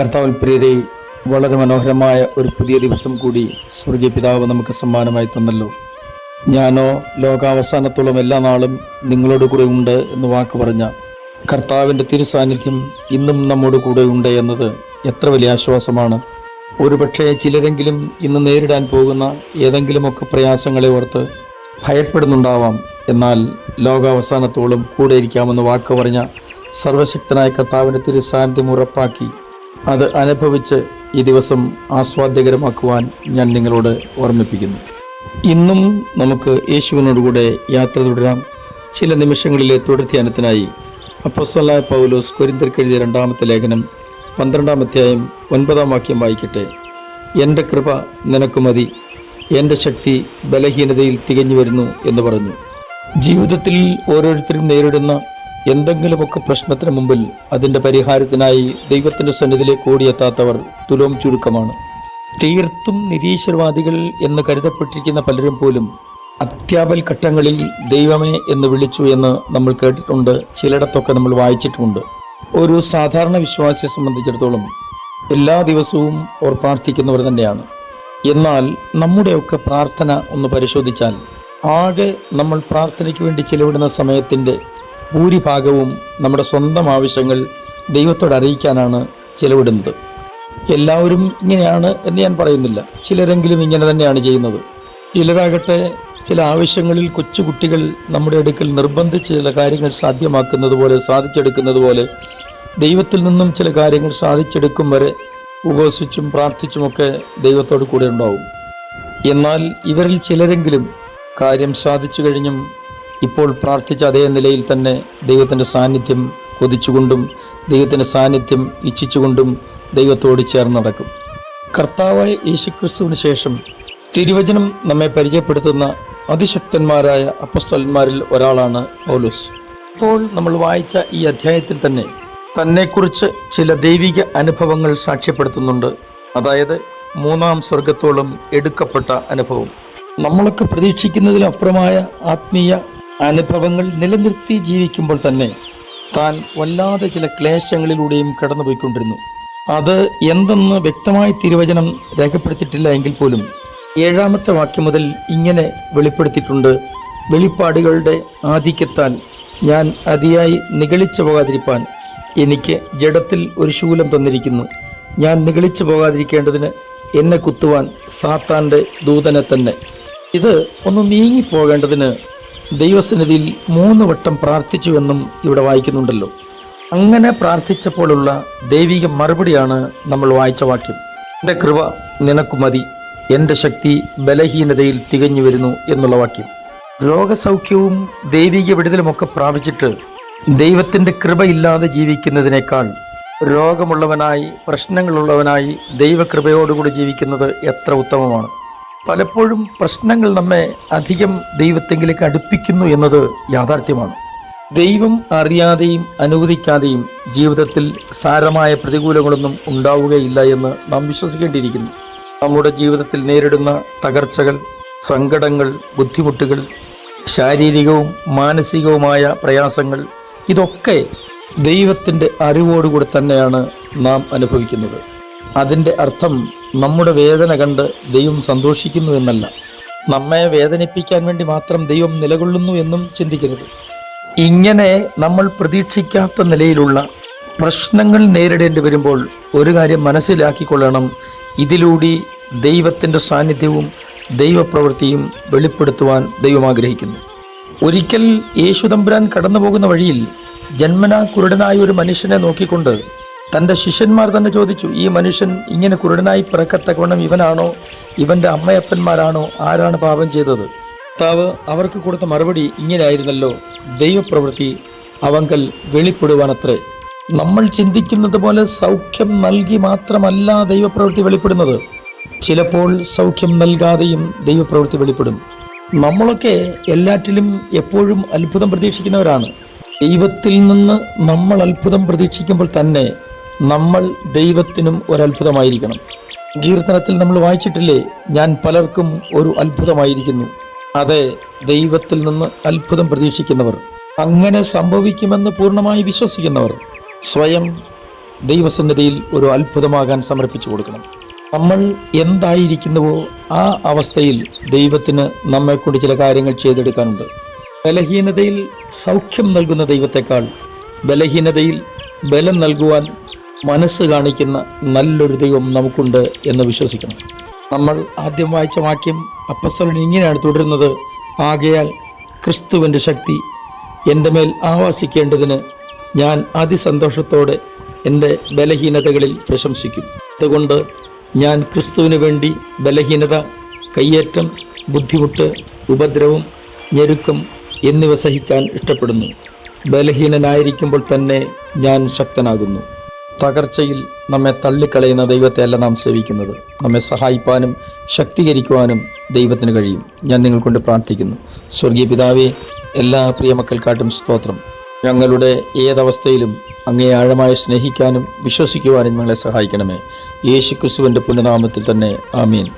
കർത്താവിൽ പ്രിയരെ വളരെ മനോഹരമായ ഒരു പുതിയ ദിവസം കൂടി സ്വർഗീയ പിതാവ് നമുക്ക് സമ്മാനമായി തന്നല്ലോ. ഞാനോ ലോകാവസാനത്തോളം എല്ലാ നാളും നിങ്ങളോട് കൂടെ ഉണ്ട് എന്ന് വാക്ക് പറഞ്ഞ കർത്താവിന്റെ തിരുസാന്നിധ്യം ഇന്നും നമ്മോട് കൂടെ ഉണ്ട് എന്നത് എത്ര വലിയ ആശ്വാസമാണ്. ഒരുപക്ഷെ ചിലരെങ്കിലും ഇന്ന് നേരിടാൻ പോകുന്ന ഏതെങ്കിലുമൊക്കെ പ്രയാസങ്ങളെ ഓർത്ത് ഭയപ്പെടുന്നുണ്ടാവാം. എന്നാൽ ലോകാവസാനത്തോളം കൂടെ ഇരിക്കാമെന്ന് വാക്ക് പറഞ്ഞ സർവശക്തനായ കർത്താവിന്റെ തിരുസാന്നിധ്യം ഉറപ്പാക്കി. അത് അനുഭവിച്ച് ഈ ദിവസം ആസ്വാദ്യകരമാക്കുവാൻ ഞാൻ നിങ്ങളോട് ഓർമ്മിപ്പിക്കുന്നു. ഇന്നും നമുക്ക് യേശുവിനോടുകൂടെ യാത്ര തുടരാം. ചില നിമിഷങ്ങളിലെ തുടർധ്യാനത്തിനായി അപ്പോസ്തലനായ പൗലോസ് കൊരിന്തർക്കെഴുതിയ രണ്ടാമത്തെ ലേഖനം പന്ത്രണ്ടാം അധ്യായം ഒൻപതാം വാക്യം വായിക്കട്ടെ. എന്റെ കൃപ നിനക്ക് മതി. എന്റെ ശക്തി ബലഹീനതയിൽ തികഞ്ഞു വരുന്നു എന്ന് പറഞ്ഞു. ജീവിതത്തിൽ ഓരോരുത്തരും നേരിടുന്ന എന്തെങ്കിലുമൊക്കെ പ്രശ്നത്തിന് മുമ്പിൽ അതിന്റെ പരിഹാരത്തിനായി ദൈവത്തിന്റെ സന്നിധിയിലേക്ക് ഓടിയെത്താത്തവർ തുലോം ചുരുക്കമാണ്. തീർത്തും നിരീശ്വരവാദികൾ എന്ന് കരുതപ്പെട്ടിരിക്കുന്ന പലരും പോലും അത്യാപൽ ഘട്ടങ്ങളിൽ ദൈവമേ എന്ന് വിളിച്ചു എന്ന് നമ്മൾ കേട്ടിട്ടുണ്ട് ചിലയിടത്തൊക്കെ നമ്മൾ വായിച്ചിട്ടുമുണ്ട്. ഒരു സാധാരണ വിശ്വാസിയെ സംബന്ധിച്ചിടത്തോളം എല്ലാ ദിവസവും ഓർ പ്രാർത്ഥിക്കുന്നവർ തന്നെയാണ്. എന്നാൽ നമ്മുടെയൊക്കെ പ്രാർത്ഥന ഒന്ന് പരിശോധിച്ചാൽ ആകെ നമ്മൾ പ്രാർത്ഥനയ്ക്ക് വേണ്ടി ചിലവിടുന്ന സമയത്തിന്റെ ഭൂരിഭാഗവും നമ്മുടെ സ്വന്തം ആവശ്യങ്ങൾ ദൈവത്തോട് അറിയിക്കാനാണ് ചിലവിടുന്നത്. എല്ലാവരും ഇങ്ങനെയാണ് എന്ന് ഞാൻ പറയുന്നില്ല. ചിലരെങ്കിലും ഇങ്ങനെ തന്നെയാണ് ചെയ്യുന്നത്. ചിലരാകട്ടെ ചില ആവശ്യങ്ങളിൽ കൊച്ചുകുട്ടികൾ നമ്മുടെ അടുക്കൽ നിർബന്ധിച്ച് ചില കാര്യങ്ങൾ സാധ്യമാക്കുന്നത് പോലെ സാധിച്ചെടുക്കുന്നത് പോലെ ദൈവത്തിൽ നിന്നും ചില കാര്യങ്ങൾ സാധിച്ചെടുക്കും വരെ ഉപവസിച്ചും പ്രാർത്ഥിച്ചുമൊക്കെ ദൈവത്തോട് കൂടെ ഉണ്ടാവും. എന്നാൽ ഇവരിൽ ചിലരെങ്കിലും കാര്യം സാധിച്ചു കഴിഞ്ഞും ഇപ്പോൾ പ്രാർത്ഥിച്ച അതേ നിലയിൽ തന്നെ ദൈവത്തിന്റെ സാന്നിധ്യം കൊതിച്ചുകൊണ്ടും ദൈവത്തിന്റെ സാന്നിധ്യം ഇച്ഛിച്ചുകൊണ്ടും ദൈവത്തോട് ചേർന്ന് നടക്കും. കർത്താവായ യേശുക്രിസ്തുവിന് ശേഷം തിരുവചനം നമ്മെ പരിചയപ്പെടുത്തുന്ന അതിശക്തന്മാരായ അപ്പസ്തോലന്മാരിൽ ഒരാളാണ് പൗലോസ്. ഇപ്പോൾ നമ്മൾ വായിച്ച ഈ അധ്യായത്തിൽ തന്നെ തന്നെക്കുറിച്ച് ചില ദൈവിക അനുഭവങ്ങൾ സാക്ഷ്യപ്പെടുത്തുന്നുണ്ട്. അതായത് മൂന്നാം സ്വർഗത്തോളം എടുക്കപ്പെട്ട അനുഭവം. നമ്മളൊക്കെ പ്രതീക്ഷിക്കുന്നതിലപ്പുറമായ ആത്മീയ അനുഭവങ്ങൾ നിലനിർത്തി ജീവിക്കുമ്പോൾ തന്നെ താൻ വല്ലാതെ ചില ക്ലേശങ്ങളിലൂടെയും കടന്നുപോയിക്കൊണ്ടിരുന്നു. അത് എന്തെന്ന് വ്യക്തമായി തിരുവചനം രേഖപ്പെടുത്തിയിട്ടില്ല എങ്കിൽ പോലും ഏഴാമത്തെ വാക്യം മുതൽ ഇങ്ങനെ വെളിപ്പെടുത്തിയിട്ടുണ്ട്. വെളിപ്പാടുകളുടെ ആധിക്യത്താൽ ഞാൻ അതിയായി നിഗളിച്ചു പോകാതിരിപ്പാൻ എനിക്ക് ജഡത്തിൽ ഒരു ശൂലം തന്നിരിക്കുന്നു. ഞാൻ നിഗളിച്ചു പോകാതിരിക്കേണ്ടതിന് എന്നെ കുത്തുവാൻ സാത്താന്റെ ദൂതനെ തന്നെ. ഇത് ഒന്ന് നീങ്ങിപ്പോകേണ്ടതിന് ദൈവസന്നിധിയിൽ മൂന്ന് വട്ടം പ്രാർത്ഥിച്ചുവെന്നും ഇവിടെ വായിക്കുന്നുണ്ടല്ലോ. അങ്ങനെ പ്രാർത്ഥിച്ചപ്പോഴുള്ള ദൈവിക മറുപടിയാണ് നമ്മൾ വായിച്ച വാക്യം. എന്റെ കൃപ നിനക്കു മതി എന്റെ ശക്തി ബലഹീനതയിൽ തികഞ്ഞു വരുന്നു എന്നുള്ള വാക്യം. രോഗസൗഖ്യവും ദൈവിക വിടുതലുമൊക്കെ പ്രാപിച്ചിട്ട് ദൈവത്തിന്റെ കൃപയില്ലാതെ ജീവിക്കുന്നതിനേക്കാൾ രോഗമുള്ളവനായി പ്രശ്നങ്ങളുള്ളവനായി ദൈവകൃപയോടുകൂടി ജീവിക്കുന്നത് എത്ര ഉത്തമമാണ്. പലപ്പോഴും പ്രശ്നങ്ങൾ നമ്മെ അധികം ദൈവത്തെങ്കിലേക്ക് അടുപ്പിക്കുന്നു എന്നത് യാഥാർത്ഥ്യമാണ്. ദൈവം അറിയാതെയും അനുവദിക്കാതെയും ജീവിതത്തിൽ സാരമായ പ്രതികൂലങ്ങളൊന്നും ഉണ്ടാവുകയില്ല എന്ന് നാം വിശ്വസിക്കേണ്ടിയിരിക്കുന്നു. നമ്മുടെ ജീവിതത്തിൽ നേരിടുന്ന തകർച്ചകൾ സങ്കടങ്ങൾ ബുദ്ധിമുട്ടുകൾ ശാരീരികവും മാനസികവുമായ പ്രയാസങ്ങൾ ഇതൊക്കെ ദൈവത്തിന്റെ അറിവോടുകൂടി തന്നെയാണ് നാം അനുഭവിക്കുന്നത്. അതിന്റെ അർത്ഥം നമ്മുടെ വേദന കണ്ട് ദൈവം സന്തോഷിക്കുന്നു എന്നല്ല. നമ്മെ വേദനിപ്പിക്കാൻ വേണ്ടി മാത്രം ദൈവം നിലകൊള്ളുന്നു എന്നും ചിന്തിക്കരുത്. ഇങ്ങനെ നമ്മൾ പ്രതീക്ഷിക്കാത്ത നിലയിലുള്ള പ്രശ്നങ്ങൾ നേരിടേണ്ടി വരുമ്പോൾ ഒരു കാര്യം മനസ്സിലാക്കിക്കൊള്ളണം. ഇതിലൂടെ ദൈവത്തിന്റെ സാന്നിധ്യവും ദൈവപ്രവൃത്തിയും വെളിപ്പെടുത്തുവാൻ ദൈവം ആഗ്രഹിക്കുന്നു. ഒരിക്കൽ യേശുദമ്പുരാൻ കടന്നു പോകുന്ന വഴിയിൽ ജന്മനാ കുരുടനായ ഒരു മനുഷ്യനെ നോക്കിക്കൊണ്ട് തന്റെ ശിഷ്യന്മാർ തന്നെ ചോദിച്ചു ഈ മനുഷ്യൻ ഇങ്ങനെ കുരുടനായി പിറക്കത്തക്കവണ്ണം ഇവനാണോ? ഇവന്റെ അമ്മയപ്പന്മാരാണോ? ആരാണ് പാപം ചെയ്തത്? കർത്താവ് അവർക്ക് കൊടുത്ത മറുപടി ഇങ്ങനെയായിരുന്നല്ലോ ദൈവപ്രവൃത്തി അവങ്കൽ വെളിപ്പെടുവാനത്രേ നമ്മൾ ചിന്തിക്കുന്നത് പോലെ സൗഖ്യം നൽകി മാത്രമല്ല ദൈവപ്രവൃത്തി വെളിപ്പെടുന്നത്. ചിലപ്പോൾ സൗഖ്യം നൽകാതെയും ദൈവപ്രവൃത്തി വെളിപ്പെടും. നമ്മളൊക്കെ എല്ലാറ്റിലും എപ്പോഴും അത്ഭുതം പ്രതീക്ഷിക്കുന്നവരാണ്. ദൈവത്തിൽ നിന്ന് നമ്മൾ അത്ഭുതം പ്രതീക്ഷിക്കുമ്പോൾ തന്നെ നമ്മൾ ദൈവത്തിനും ഒരത്ഭുതമായിരിക്കണം. കീർത്തനത്തിൽ നമ്മൾ വായിച്ചിട്ടില്ലേ? ഞാൻ പലർക്കും ഒരു അത്ഭുതമായിരിക്കുന്നു. അതെ ദൈവത്തിൽ നിന്ന് അത്ഭുതം പ്രതീക്ഷിക്കുന്നവർ അങ്ങനെ സംഭവിക്കുമെന്ന് പൂർണമായി വിശ്വസിക്കുന്നവർ സ്വയം ദൈവസന്നിധിയിൽ ഒരു അത്ഭുതമാകാൻ സമർപ്പിച്ചു കൊടുക്കണം. നമ്മൾ എന്തായിരിക്കുന്നുവോ ആ അവസ്ഥയിൽ ദൈവത്തിന് നമ്മെക്കൊണ്ട് ചില കാര്യങ്ങൾ ചെയ്തെടുക്കാനുണ്ട്. ബലഹീനതയിൽ സൗഖ്യം നൽകുന്ന ദൈവത്തെക്കാൾ ബലഹീനതയിൽ ബലം നൽകുവാൻ മനസ്സ് കാണിക്കുന്ന നല്ലൊരു ദൈവം നമുക്കുണ്ട് എന്ന് വിശ്വസിക്കണം. നമ്മൾ ആദ്യം വായിച്ച വാക്യം അപ്പസ്വലൻ ഇങ്ങനെയാണ് തുടരുന്നത്. ആകയാൽ ക്രിസ്തുവിന്റെ ശക്തി എന്റെ മേൽ ആവാസിക്കേണ്ടതിന് ഞാൻ അതിസന്തോഷത്തോടെ എന്റെ ബലഹീനതകളിൽ പ്രശംസിക്കും. അതുകൊണ്ട് ഞാൻ ക്രിസ്തുവിന് വേണ്ടി ബലഹീനത കയ്യേറ്റം ബുദ്ധിമുട്ട് ഉപദ്രവം ഞെരുക്കം എന്നിവ സഹിക്കാൻ ഇഷ്ടപ്പെടുന്നു. ബലഹീനനായിരിക്കുമ്പോൾ തന്നെ ഞാൻ ശക്തനാകുന്നു. തകർച്ചയിൽ നമ്മെ തള്ളിക്കളയുന്ന ദൈവത്തെയല്ല നാം സേവിക്കുന്നത്. നമ്മെ സഹായിപ്പാനും ശക്തീകരിക്കുവാനും ദൈവത്തിന് കഴിയും. ഞാൻ നിങ്ങൾ കൊണ്ട് പ്രാർത്ഥിക്കുന്നു. സ്വർഗീയ പിതാവെ എല്ലാ പ്രിയ മക്കൾക്കാട്ടും സ്തോത്രം. ഞങ്ങളുടെ ഏതവസ്ഥയിലും അങ്ങേ ആഴമായി സ്നേഹിക്കാനും വിശ്വസിക്കുവാനും ഞങ്ങളെ സഹായിക്കണമേ. യേശു ക്രിസ്തുവിന്റെ പുനനാമത്തിൽ തന്നെ ആമീൻ.